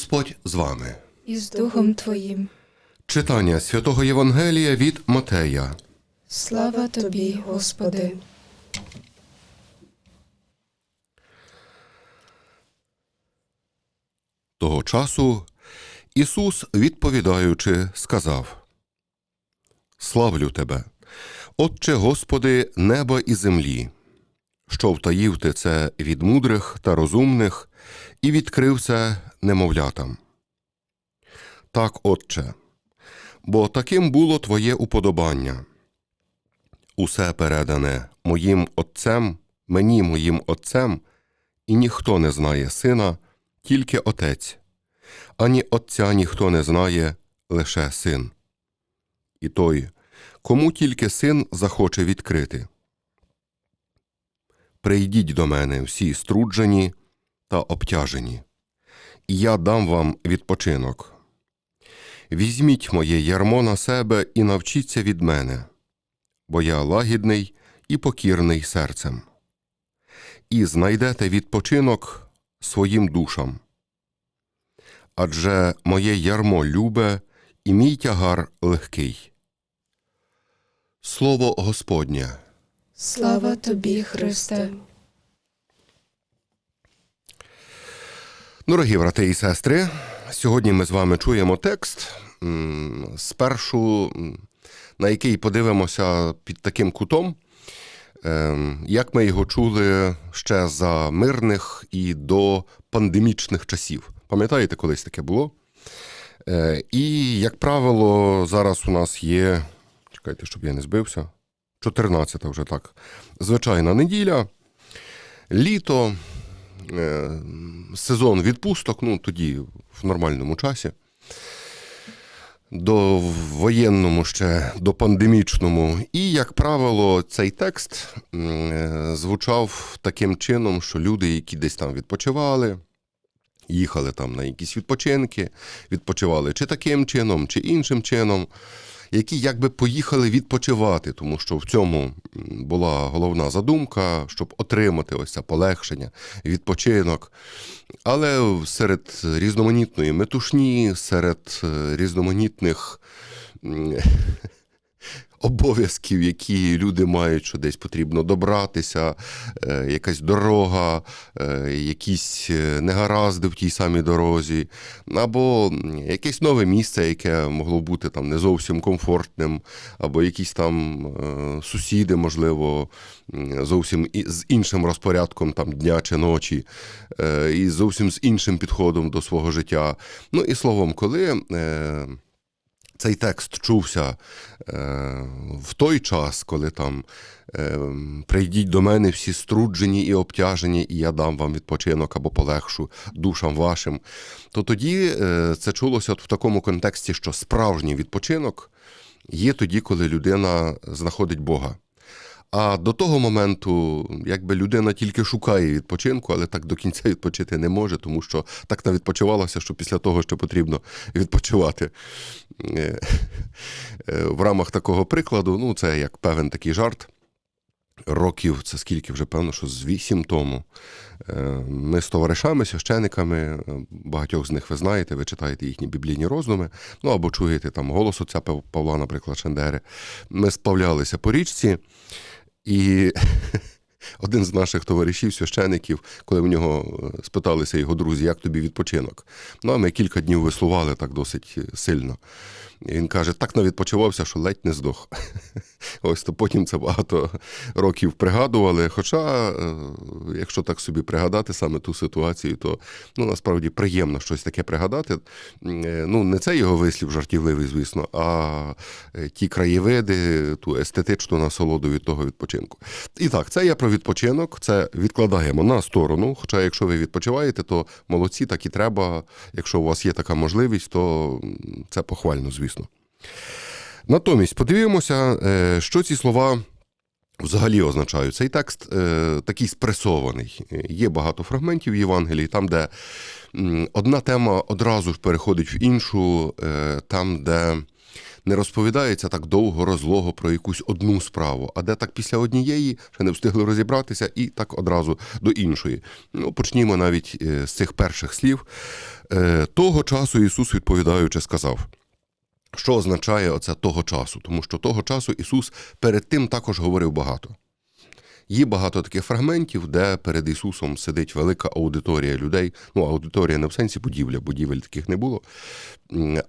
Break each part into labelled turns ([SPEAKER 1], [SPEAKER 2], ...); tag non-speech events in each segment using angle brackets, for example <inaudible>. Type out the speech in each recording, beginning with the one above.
[SPEAKER 1] Господь з вами.
[SPEAKER 2] і з Духом Твоїм.
[SPEAKER 1] Читання святого Євангелія від Матея.
[SPEAKER 2] Слава Тобі, Господи.
[SPEAKER 1] Того часу Ісус, відповідаючи, сказав: Славлю Тебе, Отче Господи, неба і землі, що втаїв ти це від мудрих та розумних і відкрив це немовлятам. Так, Отче, бо таким було Твоє уподобання. Усе передане моїм Отцем, мені моїм Отцем, і ніхто не знає сина, тільки Отець, ані Отця ніхто не знає, лише син. І той, кому тільки син захоче відкрити. Прийдіть до мене всі струджені та обтяжені, і я дам вам відпочинок. Візьміть моє ярмо на себе і навчіться від мене, бо я лагідний і покірний серцем, і знайдете відпочинок своїм душам. Адже моє ярмо любе і мій тягар легкий. Слово Господнє.
[SPEAKER 2] Слава Тобі, Христе.
[SPEAKER 1] Дорогі брати і сестри, сьогодні ми з вами чуємо текст спершу, на який подивимося під таким кутом, ем, як ми його чули ще за мирних і до пандемічних часів. Пам'ятаєте, колись таке було? Е, І, як правило, зараз у нас є. Чекайте, щоб я не збився. 14 вже так. Звичайна неділя, літо, е, сезон відпусток, ну тоді в нормальному часі. До воєнному ще, до пандемічному. І, як правило, цей текст е, звучав таким чином, що люди, які десь там відпочивали, їхали там на якісь відпочинки, відпочивали чи таким чином, чи іншим чином, які якби поїхали відпочивати, тому що в цьому була головна задумка, щоб отримати ось це полегшення, відпочинок. Але серед різноманітної метушні, серед е, різноманітних обов'язків, які люди мають, що десь потрібно добратися, е, якась дорога, е, якісь е, негаразди в тій самій дорозі, або якесь нове місце, яке могло бути там не зовсім комфортним, або якісь там сусіди, можливо, зовсім з іншим розпорядком там дня чи ночі, і зовсім з іншим підходом до свого життя. Ну і словом, коли. Цей текст чувся е, в той час, коли там е, прийдіть до мене всі струджені і обтяжені, і я дам вам відпочинок або полегшу душам вашим, то тоді е, це чулося от в такому контексті, що справжній відпочинок є тоді, коли людина знаходить Бога. А до того моменту, якби людина тільки шукає відпочинку, але так до кінця відпочити не може, тому що так навідпочивалося, що після того, що потрібно відпочивати. Е, е, В рамах такого прикладу, ну це як певен такий жарт. Років, це скільки вже певно, що з вісім тому. е, Ми з товаришами, священиками, багатьох з них ви знаєте, ви читаєте їхні біблійні роздуми, ну або чуєте там голос отця Павла, наприклад, Шендери. Ми сплавлялися по річці, і <laughs> один з наших товаришів, священиків, коли в нього е, спиталися його друзі, як тобі відпочинок. Ну, а ми кілька днів веслували так досить сильно. І він каже, так навідпочивався, що ледь не здох. <laughs> Ось то потім це багато років пригадували. Хоча, е, якщо так собі пригадати саме ту ситуацію, то ну, насправді приємно щось таке пригадати. Е, Ну, не це його вислів жартівливий, звісно, а е, ті краєвиди, ту естетичну насолоду від того відпочинку. І так, це я про відпочинок, це відкладаємо на сторону. Хоча, якщо ви відпочиваєте, то молодці, так і треба. Якщо у вас є така можливість, то це похвально, звісно. Натомість подивимося, е, що ці слова взагалі означають. Цей текст е, такий спресований. Є багато фрагментів в Євангелії, там, де одна тема одразу ж переходить в іншу, е, там, де не розповідається так довго, розлого про якусь одну справу, а де так після однієї ще не встигли розібратися, і так одразу до іншої. Ну, почнімо навіть з цих перших слів. Того часу Ісус, відповідаючи, сказав. Що означає оце того часу? Тому що того часу Ісус перед тим також говорив багато. Є багато таких фрагментів, де перед Ісусом сидить велика аудиторія людей. Ну, аудиторія не в сенсі будівля, будівель таких не було.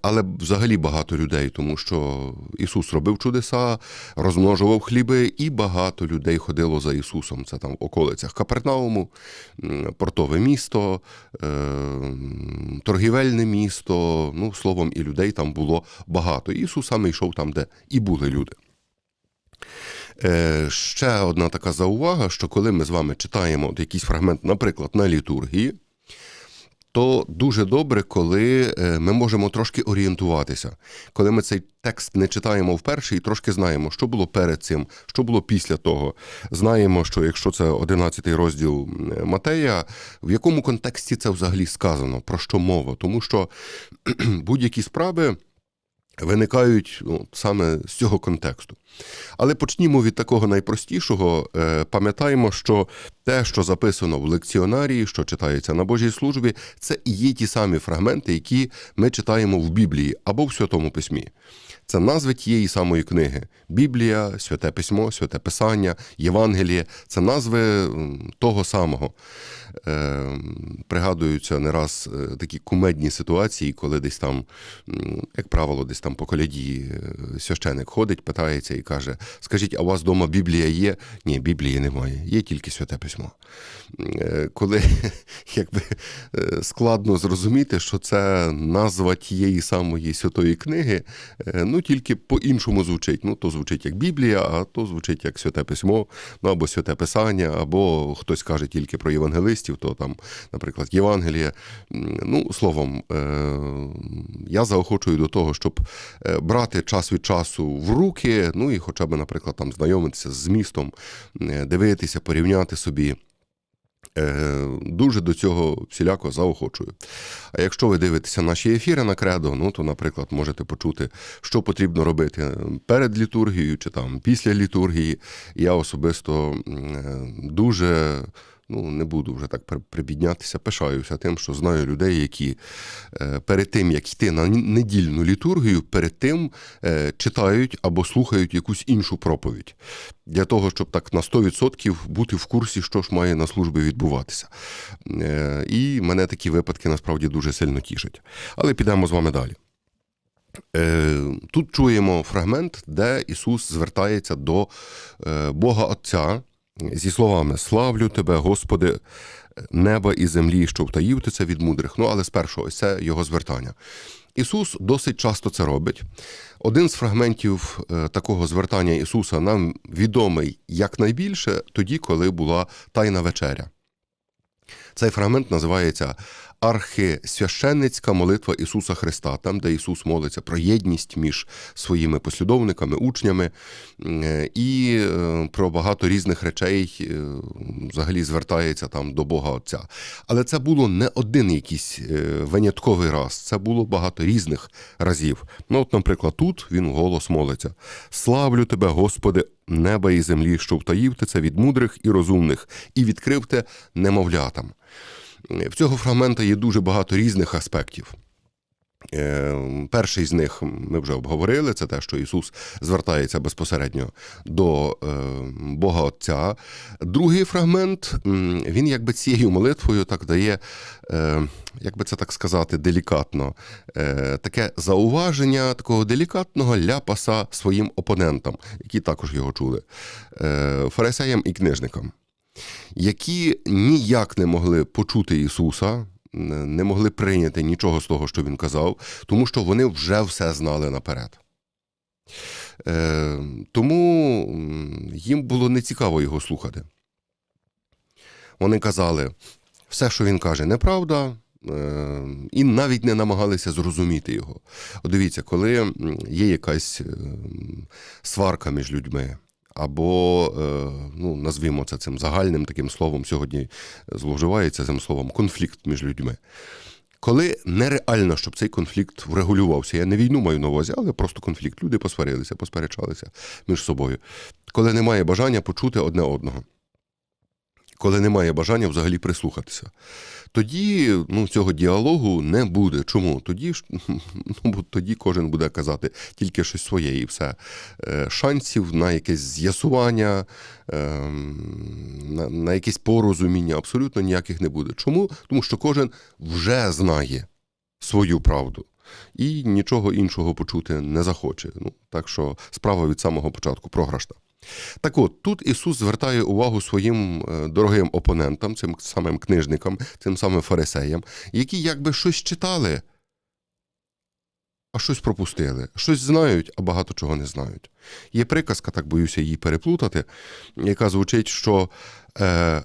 [SPEAKER 1] Але взагалі багато людей, тому що Ісус робив чудеса, розмножував хліби, і багато людей ходило за Ісусом. Це там в околицях Капернауму, портове місто, е, торгівельне місто. Ну, словом, і людей там було багато. Ісус саме йшов там, де і були люди. Е, ще одна така заувага, що коли ми з вами читаємо от якийсь фрагмент, наприклад, на літургії, то дуже добре, коли е, ми можемо трошки орієнтуватися. Коли ми цей текст не читаємо вперше і трошки знаємо, що було перед цим, що було після того. Знаємо, що якщо це 11 розділ Матея, в якому контексті це взагалі сказано, про що мова? Тому що <clears throat> будь-які справи виникають ну, саме з цього контексту. Але почнімо від такого найпростішого. Е, Пам'ятаємо, що те, що записано в лекціонарії, що читається на Божій службі, це і є ті самі фрагменти, які ми читаємо в Біблії або в Святому Письмі. Це назви тієї самої книги: Біблія, Святе Письмо, Святе Писання, Євангеліє це назви того самого. Е, пригадуються не раз е, такі кумедні ситуації, коли десь там, як правило, десь там по коляді е, священик ходить, питається і каже: Скажіть, а у вас вдома Біблія є? Ні, Біблії немає, є тільки Святе Письмо. Е, Коли <laughs> якби е, складно зрозуміти, що це назва тієї самої святої книги, ну тільки по-іншому звучить. Ну, то звучить як Біблія, а то звучить як Святе Письмо, ну або Святе Писання, або хтось каже тільки про євангелистів, то там, наприклад, Євангеліє. Ну, словом, е, я заохочую до того, щоб е, брати час від часу в руки, ну і хоча б, наприклад, там знайомитися з змістом, е, дивитися, порівняти собі. Е, Дуже до цього всіляко заохочую. А якщо ви дивитеся наші ефіри на кредо, ну то, наприклад, можете почути, що потрібно робити перед літургією чи там після літургії. Я особисто е, дуже. Ну, не буду вже так прибіднятися, пишаюся тим, що знаю людей, які е, перед тим, як йти на недільну літургію, перед тим е, читають або слухають якусь іншу проповідь для того, щоб так на 100% бути в курсі, що ж має на службі відбуватися. Е, І мене такі випадки насправді дуже сильно тішать. Але підемо з вами далі. Тут чуємо фрагмент, де Ісус звертається до Бога Отця зі словами Славлю тебе, Господи, неба і землі, що втаїв ти це від мудрих. Ну, але спершу ось це його звертання. Ісус досить часто це робить. Один з фрагментів е, такого звертання Ісуса нам відомий якнайбільше тоді, коли була Тайна вечеря. Цей фрагмент називається Архисвященницька молитва Ісуса Христа, там, де Ісус молиться про єдність між своїми послідовниками, учнями і е, про багато різних речей е, взагалі звертається там до Бога Отця. Але це було не один якийсь е, винятковий раз, це було багато різних разів. Ну, от, наприклад, тут він голос молиться: Славлю тебе, Господи, неба і землі, що втаїв ти це від мудрих і розумних, і відкрив те немовлятам. В цього фрагмента є дуже багато різних аспектів. Е, Перший з них ми вже обговорили, це те, що Ісус звертається безпосередньо до е, Бога Отця. Другий фрагмент, він якби цією молитвою так дає, е, як би це так сказати, делікатно, е, таке зауваження такого делікатного ляпаса своїм опонентам, які також його чули, е, фарисеям і книжникам які ніяк не могли почути Ісуса, не могли прийняти нічого з того, що Він казав, тому що вони вже все знали наперед. Е, тому їм було нецікаво його слухати. Вони казали, все, що він каже, неправда, е, і навіть не намагалися зрозуміти його. От дивіться, коли є якась е, сварка між людьми, або, е, ну, назвімо це цим загальним таким словом, сьогодні зловживається цим словом конфлікт між людьми. коли нереально, щоб цей конфлікт врегулювався. Я не війну маю на увазі, але просто конфлікт. Люди посварилися, посперечалися між собою. Коли немає бажання почути одне одного. Коли немає бажання взагалі прислухатися, тоді ну, цього діалогу не буде. Чому? Тоді <laughs> ну, тоді кожен буде казати тільки щось своє і все. Е, Шансів на якесь з'ясування, ем, на, на якесь порозуміння абсолютно ніяких не буде. Чому? Тому що кожен вже знає свою правду. І нічого іншого почути не захоче. Ну, так що справа від самого початку програшна. Так от, тут Ісус звертає увагу своїм е, дорогим опонентам, цим самим книжникам, цим самим фарисеям, які якби щось читали, а щось пропустили, щось знають, а багато чого не знають. Є приказка, так боюся її переплутати, яка звучить, що е,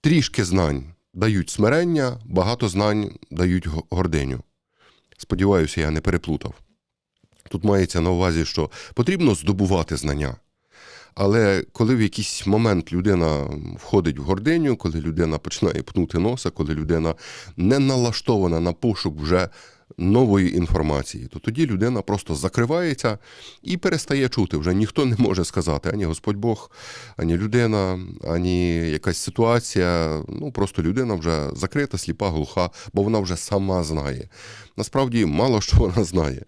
[SPEAKER 1] трішки знань дають смирення, багато знань дають гординю. Сподіваюся, я не переплутав. Тут мається на увазі, що потрібно здобувати знання. Але коли в якийсь момент людина входить в гординю, коли людина починає пнути носа, коли людина не налаштована на пошук вже нової інформації, то тоді людина просто закривається і перестає чути. Вже ніхто не може сказати ані Господь Бог, ані людина, ані якась ситуація. Ну просто людина вже закрита, сліпа, глуха, бо вона вже сама знає. Насправді мало що вона знає.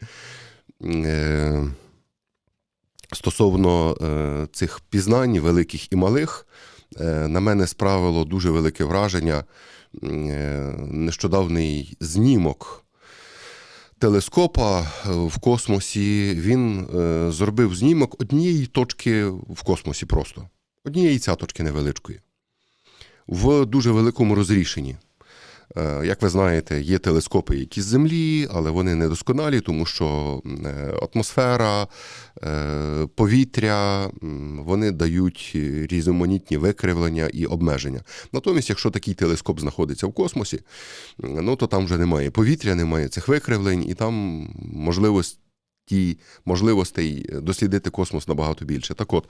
[SPEAKER 1] Стосовно е, цих пізнань, великих і малих, е, на мене справило дуже велике враження е, нещодавний знімок телескопа е, в космосі. Він е, зробив знімок однієї точки в космосі просто. Однієї цяточки невеличкої. В дуже великому розрішенні. Е, Як ви знаєте, є телескопи, які з землі, але вони недосконалі, тому що е, атмосфера, е, повітря вони дають різноманітні викривлення і обмеження. Натомість, якщо такий телескоп знаходиться в космосі, ну то там вже немає повітря, немає цих викривлень, і там можливості. Ті можливостей дослідити космос набагато більше. Так от,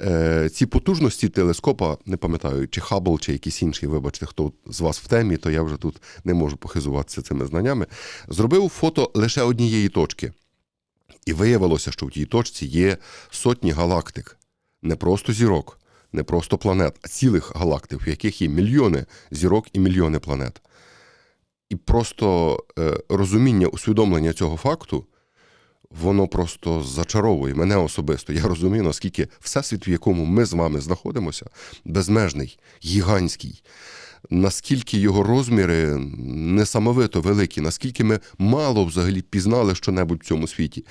[SPEAKER 1] е, ці потужності телескопа, не пам'ятаю, чи Хаббл, чи якийсь інший, вибачте, хто з вас в темі, то я вже тут не можу похизуватися цими знаннями. Зробив фото лише однієї точки. І виявилося, що в тій точці є сотні галактик, не просто зірок, не просто планет, а цілих галактик, в яких є мільйони зірок і мільйони планет. І просто е, розуміння, усвідомлення цього факту, воно просто зачаровує мене особисто. Я розумію, наскільки всесвіт, в якому ми з вами знаходимося, безмежний, гігантський, наскільки його розміри несамовито великі, наскільки ми мало взагалі пізнали що-небудь в цьому світі.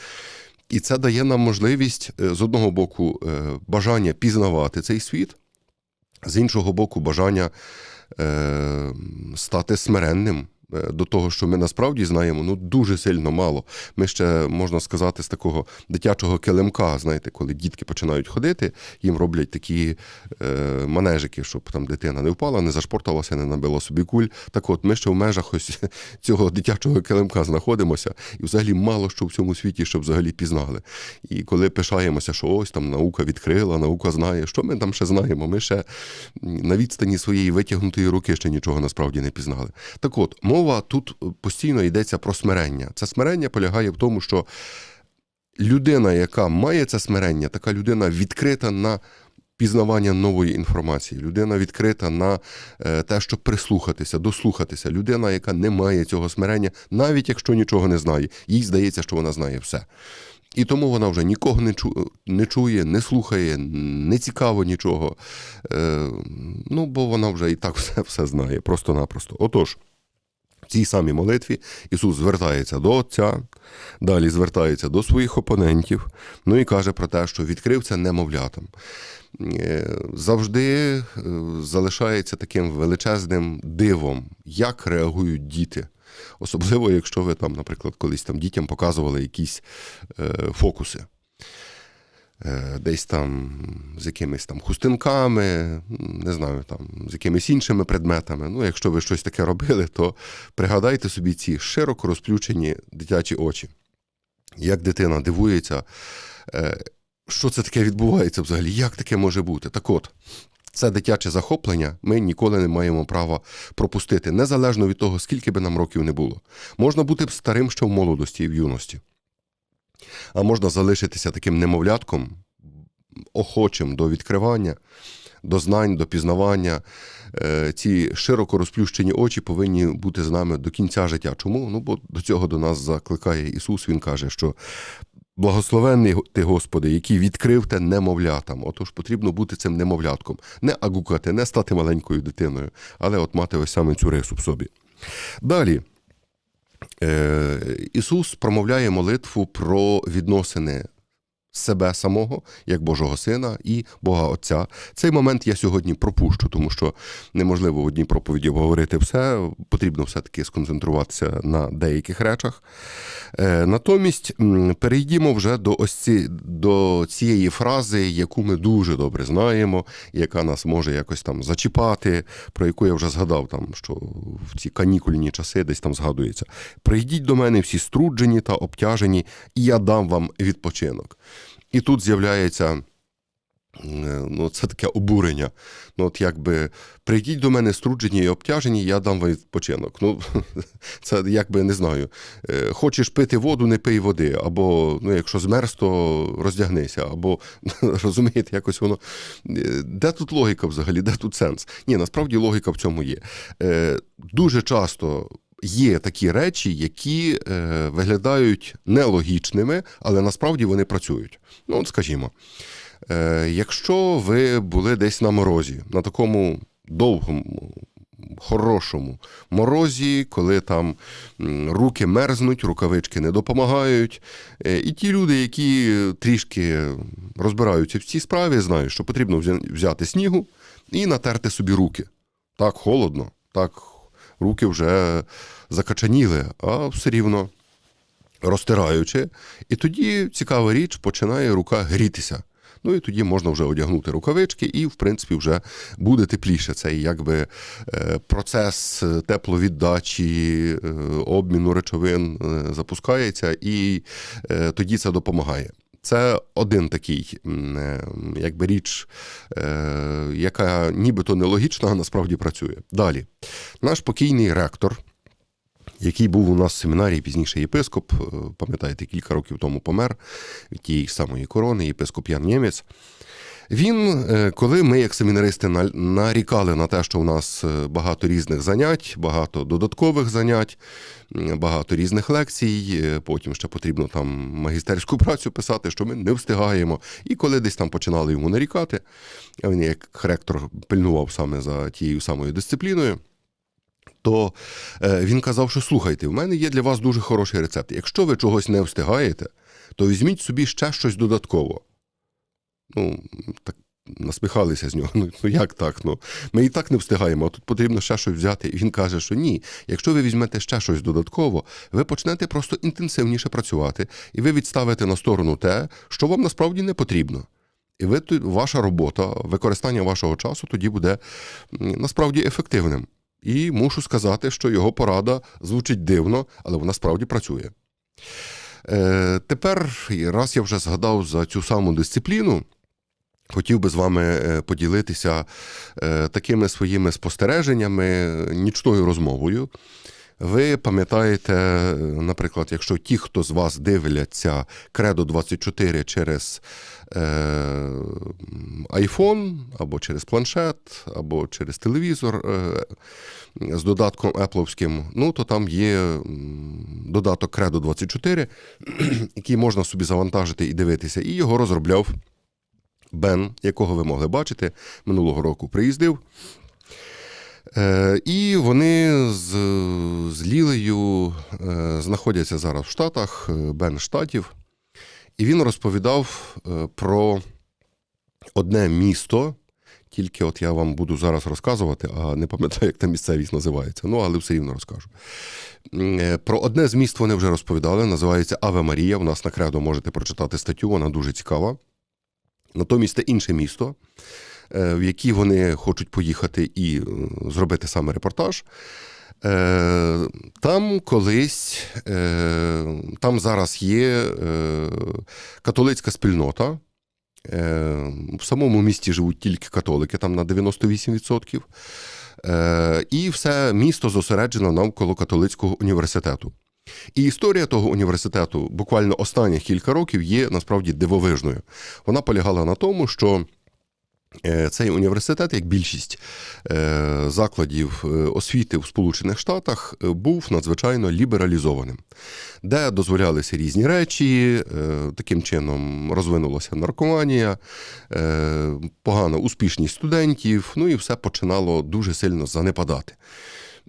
[SPEAKER 1] І це дає нам можливість е, з одного боку е, бажання пізнавати цей світ, з іншого боку, бажання е, стати смиренним до того, що ми насправді знаємо, ну дуже сильно мало. Ми ще можна сказати з такого дитячого килимка, знаєте, коли дітки починають ходити, їм роблять такі е, манежики, щоб там дитина не впала, не зашпорталася, не набила собі куль. Так от, ми ще в межах ось <laughs> цього дитячого килимка знаходимося, і взагалі мало що в цьому світі, щоб взагалі пізнали. І коли пишаємося, що ось там наука відкрила, наука знає, що ми там ще знаємо? Ми ще на відстані своєї витягнутої руки ще нічого насправді не пізнали. Так от, мова тут постійно йдеться про смирення. Це смирення полягає в тому, що людина, яка має це смирення, така людина відкрита на пізнавання нової інформації, людина відкрита на е, те, щоб прислухатися, дослухатися. Людина, яка не має цього смирення, навіть якщо нічого не знає, їй здається, що вона знає все. І тому вона вже нікого не чує, не слухає, не цікаво нічого. Е, ну, бо вона вже і так <laughs> все, все знає, просто-напросто. Отож, в цій самій молитві Ісус звертається до Отця, далі звертається до своїх опонентів, ну і каже про те, що відкрив це немовлятам. Е, Завжди е, залишається таким величезним дивом, як реагують діти. Особливо, якщо ви там, наприклад, колись там дітям показували якісь е, фокуси. Е, Десь там з якимись там хустинками, не знаю, там з якимись іншими предметами. Ну, якщо ви щось таке робили, то пригадайте собі ці широко розплющені дитячі очі. Як дитина дивується, е, що це таке відбувається взагалі, як таке може бути? Так от, Це дитяче захоплення, ми ніколи не маємо права пропустити, незалежно від того, скільки би нам років не було. Можна бути старим ще в молодості і в юності, а можна залишитися таким немовлятком, охочим до відкривання, до знань, до пізнавання. Е, Ці широко розплющені очі повинні бути з нами до кінця життя. Чому? Ну, бо до цього до нас закликає Ісус. Він каже, що благословенний ти, Господи, який відкрив те немовлятам. Отож потрібно бути цим немовлятком, не агукати, не стати маленькою дитиною, але от мати ось саме цю рису в собі. Далі. Е, Ісус промовляє молитву про відносини себе самого, як Божого Сина і Бога Отця. Цей момент я сьогодні пропущу, тому що неможливо в одній проповіді обговорити все. Потрібно все-таки сконцентруватися на деяких речах. Е, Натомість перейдімо вже до ось ці, до цієї фрази, яку ми дуже добре знаємо, яка нас може якось там зачіпати, про яку я вже згадав, там, що в ці канікульні часи десь там згадується. Прийдіть до мене всі струджені та обтяжені, і я дам вам відпочинок. І тут з'являється. е, Ну, це таке обурення. Ну, от якби прийдіть до мене струджені і обтяжені, я дам вам відпочинок. Ну, <laughs> це якби не знаю. Е, Хочеш пити воду, не пий води. Або ну, якщо змерз, то роздягнися. Або <laughs> розумієте, якось воно. Е, Де тут логіка взагалі? Де тут сенс? Ні, насправді логіка в цьому є. Дуже часто. Є такі речі, які е, виглядають нелогічними, але насправді вони працюють. Ну, от скажімо, е, якщо ви були десь на морозі, на такому довгому, хорошому морозі, коли там руки мерзнуть, рукавички не допомагають, е, і ті люди, які трішки розбираються в цій справі, знають, що потрібно взяти снігу і натерти собі руки. Так холодно, так руки вже закачаніли, а все рівно розтираючи. І тоді цікава річ, починає рука грітися. Ну і тоді можна вже одягнути рукавички, і, в принципі, вже буде тепліше. Цей якби е, процес тепловіддачі, е, обміну речовин е, запускається, і тоді це допомагає. Це один такий, е, якби річ, е, яка нібито нелогічна, а насправді працює. Далі, наш покійний ректор, який був у нас в семінарії, пізніше єпископ, е, пам'ятаєте, кілька років тому помер від тієї самої корони, єпископ Ян Нємець. Він, е, коли ми, як семінаристи, на- нарікали на те, що у нас е, багато різних занять, багато додаткових занять, багато різних лекцій, е, потім ще потрібно там магістерську працю писати, що ми не встигаємо. І коли десь там починали йому нарікати, він як ректор пильнував саме за тією самою дисципліною. То він казав, що слухайте, в мене є для вас дуже хороший рецепт. Якщо ви чогось не встигаєте, то візьміть собі ще щось додатково. Ну, так насміхалися з нього. Ну, ну як так? Ну, ми і так не встигаємо, а тут потрібно ще щось взяти. І він каже, що ні. Якщо ви візьмете ще щось додатково, ви почнете просто інтенсивніше працювати, і ви відставите на сторону те, що вам насправді не потрібно. І ви ваша робота, використання вашого часу тоді буде насправді ефективним. І мушу сказати, що його порада звучить дивно, але вона справді працює. Е, тепер, раз я вже згадав за цю саму дисципліну, хотів би з вами е, поділитися е, такими своїми спостереженнями, е, нічною розмовою. Ви пам'ятаєте, е, наприклад, якщо ті, хто з вас дивляться Кредо 24 через е, iPhone, або через планшет, або через телевізор е, з додатком Apple'овським, ну то там є додаток Кредо 24, <clears throat> який можна собі завантажити і дивитися, і його розробляв Бен, якого ви могли бачити, минулого року приїздив. Е, і вони з, з Лілею е, знаходяться зараз в Штатах, е, Бен штатів. І він розповідав про одне місто. Тільки от я вам буду зараз розказувати, а не пам'ятаю, як та місцевість називається. Ну, але все рівно розкажу. Про одне з міст вони вже розповідали, називається Аве Марія. У нас на кредо можете прочитати статтю, вона дуже цікава. Натомість це інше місто, е, в яке вони хочуть поїхати і е, зробити саме репортаж. Е, Там колись, там зараз є католицька спільнота, В самому місті живуть тільки католики, там на 98%. Е, І все місто зосереджено навколо католицького університету. І історія того університету буквально останніх кілька років є насправді дивовижною. Вона полягала на тому, що е, цей університет, як більшість е, закладів е, освіти в Сполучених Штатах, був надзвичайно лібералізованим, де дозволялися різні речі, таким чином розвинулася наркоманія, погана успішність студентів, ну і все починало дуже сильно занепадати.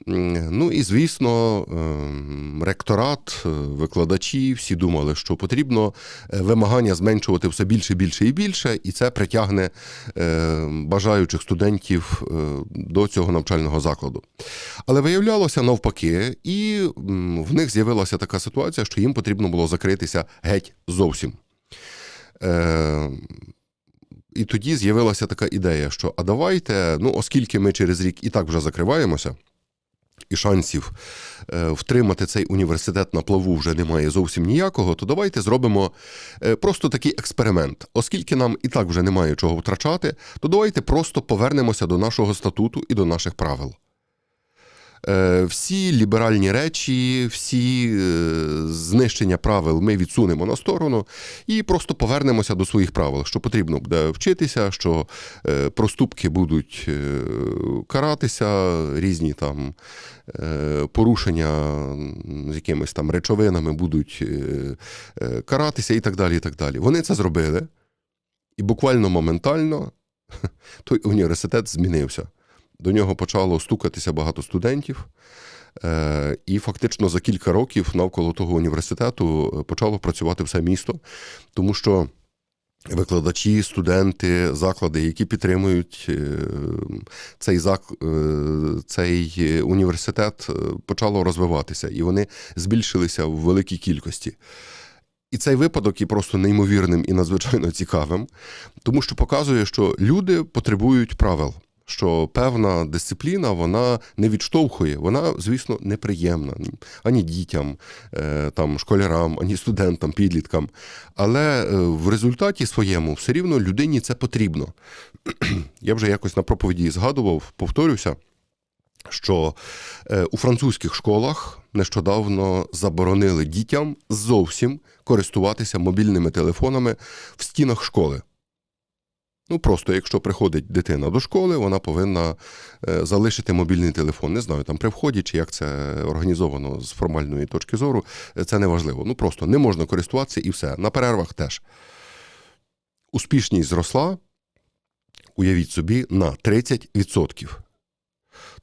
[SPEAKER 1] Ну і звісно, ем, ректорат, е, викладачі всі думали, що потрібно е, вимагання зменшувати все більше, більше і більше, і це притягне е, бажаючих студентів до цього навчального закладу. Але виявлялося навпаки, і в них з'явилася така ситуація, що їм потрібно було закритися геть зовсім. І тоді з'явилася така ідея, що а давайте, ну, оскільки ми через рік і так вже закриваємося, і шансів е, втримати цей університет на плаву вже немає зовсім ніякого, то давайте зробимо е, просто такий експеримент. Оскільки нам і так вже немає чого втрачати, то давайте просто повернемося до нашого статуту і до наших правил. Е, Всі ліберальні речі, всі е, знищення правил ми відсунемо на сторону і просто повернемося до своїх правил, що потрібно буде вчитися, що е, проступки будуть каратися, різні там порушення з якимись там речовинами будуть каратися і так далі. і так далі. Вони це зробили, і буквально моментально <laughs> той університет змінився. До нього почало стукатися багато студентів, е, і фактично за кілька років навколо того університету е, почало працювати все місто, тому що викладачі, студенти, заклади, які підтримують е, цей, зак... цей університет, почало розвиватися, і вони збільшилися в великій кількості. І цей випадок є просто неймовірним і надзвичайно цікавим, тому що показує, що люди потребують правил. Що певна дисципліна вона не відштовхує, вона, звісно, неприємна ані дітям, е, там, школярам, ані студентам, підліткам. Але е, в результаті своєму все рівно людині це потрібно. <clears throat> Я вже якось на проповіді згадував, повторюся, що е, у французьких школах нещодавно заборонили дітям зовсім користуватися мобільними телефонами в стінах школи. Ну, просто якщо приходить дитина до школи, вона повинна е, залишити мобільний телефон. Не знаю, там при вході чи як це організовано з формальної точки зору, е, це не важливо. Ну просто не можна користуватися і все. На перервах теж. Успішність зросла, уявіть собі, на 30%.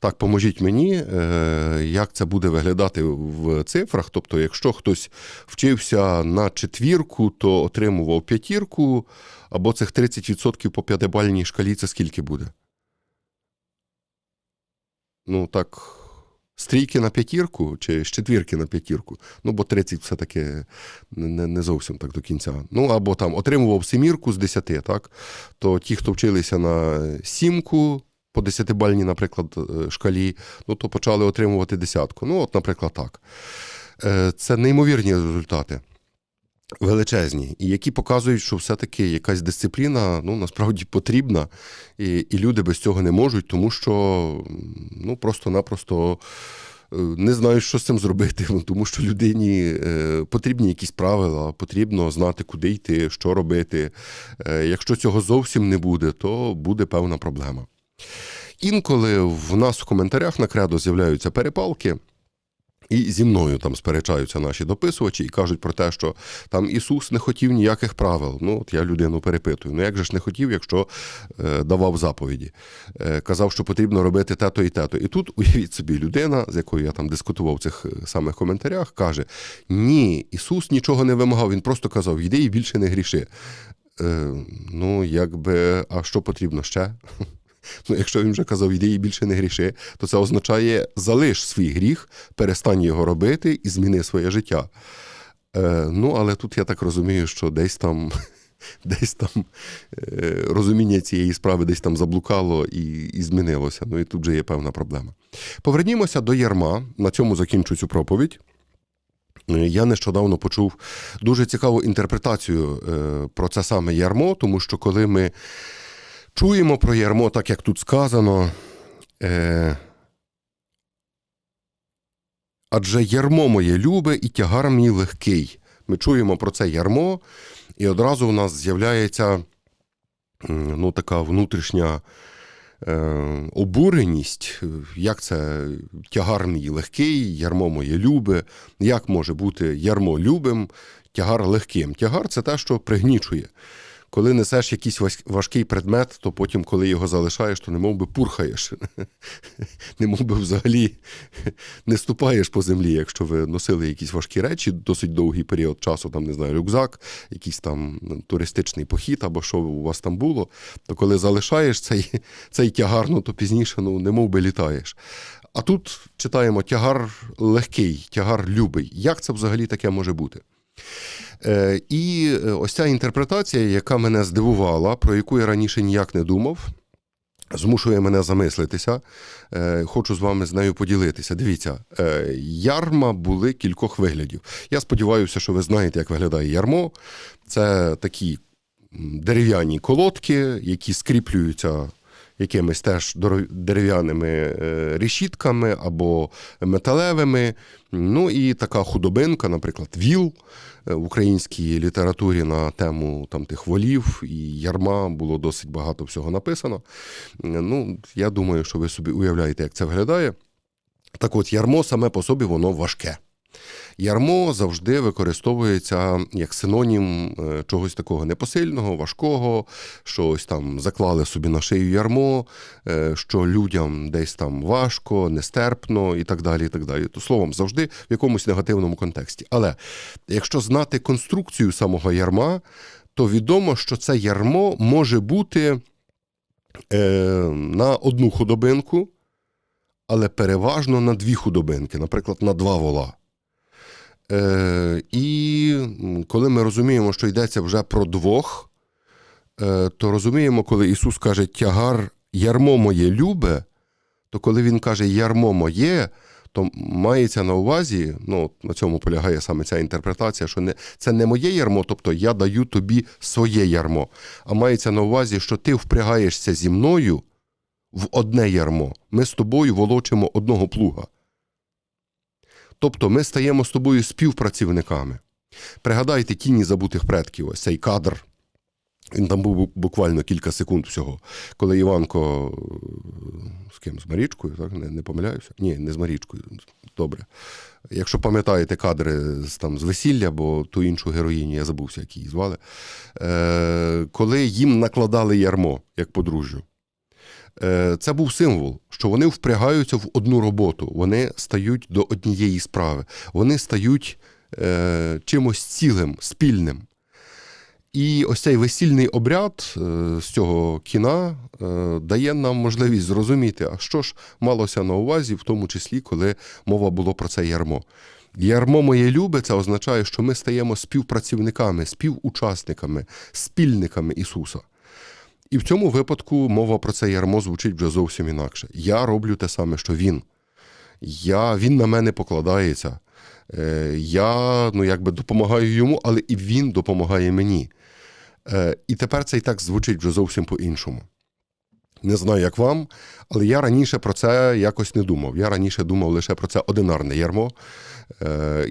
[SPEAKER 1] Так, поможіть мені, е, як це буде виглядати в цифрах. Тобто, якщо хтось вчився на четвірку, то отримував п'ятірку, або цих 30% по п'ятибальній шкалі це скільки буде? Ну, так, стрійки на п'ятірку чи з четвірки на п'ятірку. Ну, бо 30 все-таки не, не зовсім так до кінця. Ну, або там отримував семірку з 10, так? То ті, хто вчилися на сімку, по десятибальній, наприклад, е, шкалі, ну то почали отримувати десятку. Ну, от, наприклад, так. Е, Це неймовірні результати. Величезні, і які показують, що все-таки якась дисципліна ну, насправді потрібна, і, і люди без цього не можуть, тому що ну, просто-напросто е, не знають, що з цим зробити, <laughs> тому що людині потрібні якісь правила, потрібно знати, куди йти, що робити. Якщо цього зовсім не буде, то буде певна проблема. Інколи в нас в коментарях на кредо з'являються перепалки. І зі мною там сперечаються наші дописувачі і кажуть про те, що там Ісус не хотів ніяких правил. Ну, от я людину перепитую. Ну як же ж не хотів, якщо е, давав заповіді? Е, казав, що потрібно робити те-то і те-то. І тут, уявіть собі, людина, з якою я там дискутував в цих е, самих коментарях, каже: Ні, Ісус нічого не вимагав, Він просто казав, йди і більше не гріши. Е, ну, якби, а що потрібно ще? Ну, якщо він вже казав, іди і більше не гріши, то це означає залиш свій гріх, перестань його робити і зміни своє життя. Е, ну, але тут я так розумію, що десь там, <laughs> десь там е, розуміння цієї справи десь там заблукало і, і змінилося. Ну і тут вже є певна проблема. Повернімося до ярма. На цьому закінчу цю проповідь. Е, Я нещодавно почув дуже цікаву інтерпретацію е, про це саме ярмо, тому що коли ми чуємо про ярмо, так як тут сказано, е, адже ярмо моє любе і тягар мій легкий. Ми чуємо про це ярмо, і одразу в нас з'являється ну, така внутрішня е, обуреність, як це тягар мій легкий, ярмо моє любе, як може бути ярмо любим, тягар легким. Тягар це те, що пригнічує. Коли несеш якийсь важкий предмет, то потім, коли його залишаєш, то немов би пурхаєш. <laughs> Немов би взагалі не ступаєш по землі, якщо ви носили якісь важкі речі досить довгий період часу, там, не знаю, рюкзак, якийсь там туристичний похід або що у вас там було, то коли залишаєш цей, <laughs> цей тягар, ну то пізніше ну, немов би літаєш. А тут читаємо тягар легкий, тягар любий. Як це взагалі таке може бути? Е, і е, ось ця інтерпретація, яка мене здивувала, про яку я раніше ніяк не думав, змушує мене замислитися. Е, Хочу з вами з нею поділитися. Дивіться, ярма були кількох виглядів. Я сподіваюся, що ви знаєте, як виглядає ярмо. Це такі дерев'яні колодки, які скріплюються якимись теж дерев'яними е, решітками або металевими. Ну і така худобинка, наприклад, віл е, в українській літературі на тему там тих волів і ярма було досить багато всього написано. Е, Ну, я думаю, що ви собі уявляєте, як це виглядає. Так от, ярмо саме по собі воно важке. Ярмо завжди використовується як синонім е, чогось такого непосильного, важкого, що ось там заклали собі на шию ярмо, е, що людям десь там важко, нестерпно і так далі. і так далі. То словом, завжди в якомусь негативному контексті. Але якщо знати конструкцію самого ярма, то відомо, що це ярмо може бути е, на одну худобинку, але переважно на дві худобинки, наприклад, на два вола. Е, і коли ми розуміємо, що йдеться вже про двох, е, то розуміємо, коли Ісус каже тягар ярмо моє любе, то коли Він каже ярмо моє, то мається на увазі, ну, на цьому полягає саме ця інтерпретація, що не, це не моє ярмо, тобто я даю тобі своє ярмо, а мається на увазі, що ти впрягаєшся зі мною в одне ярмо. Ми з тобою волочимо одного плуга. Тобто ми стаємо з тобою співпрацівниками. Пригадайте тіні забутих предків, ось цей кадр. Він там був буквально кілька секунд всього, коли Іванко е, з ким? З Марічкою, так? Не, не помиляюся? Ні, не з Марічкою. Добре. Якщо пам'ятаєте кадри з, там, з весілля, бо ту іншу героїню я забувся, як її звали, е, коли їм накладали ярмо як подружжю. Е, Це був символ, що вони впрягаються в одну роботу, вони стають до однієї справи, вони стають е, чимось цілим, спільним. І ось цей весільний обряд е, з цього кіна дає нам можливість зрозуміти, а що ж малося на увазі, в тому числі, коли мова було про це ярмо. Ярмо моє любе, це означає, що ми стаємо співпрацівниками, співучасниками, спільниками Ісуса. І в цьому випадку мова про це ярмо звучить вже зовсім інакше. Я роблю те саме, що він. Я, Він на мене покладається. Е, Я ну, якби допомагаю йому, але і він допомагає мені. Е, І тепер це і так звучить вже зовсім по-іншому. Не знаю, як вам, але я раніше про це якось не думав. Я раніше думав лише про це одинарне ярмо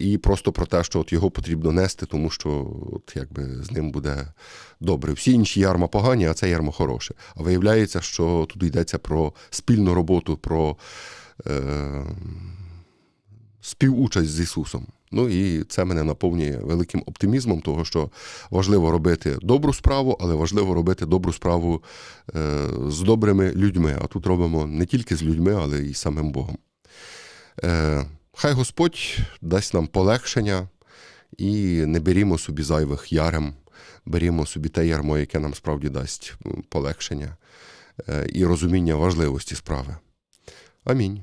[SPEAKER 1] і просто про те, що от його потрібно нести, тому що от якби з ним буде добре. Всі інші ярма погані, а це ярмо хороше. А виявляється, що тут йдеться про спільну роботу, про е, співучасть з Ісусом. Ну і це мене наповнює великим оптимізмом, того що важливо робити добру справу, але важливо робити добру справу е, з добрими людьми. А тут робимо не тільки з людьми, але й самим Богом. Е, хай Господь дасть нам полегшення і не берімо собі зайвих ярем, берімо собі те ярмо, яке нам справді дасть полегшення е, і розуміння важливості справи. Амінь.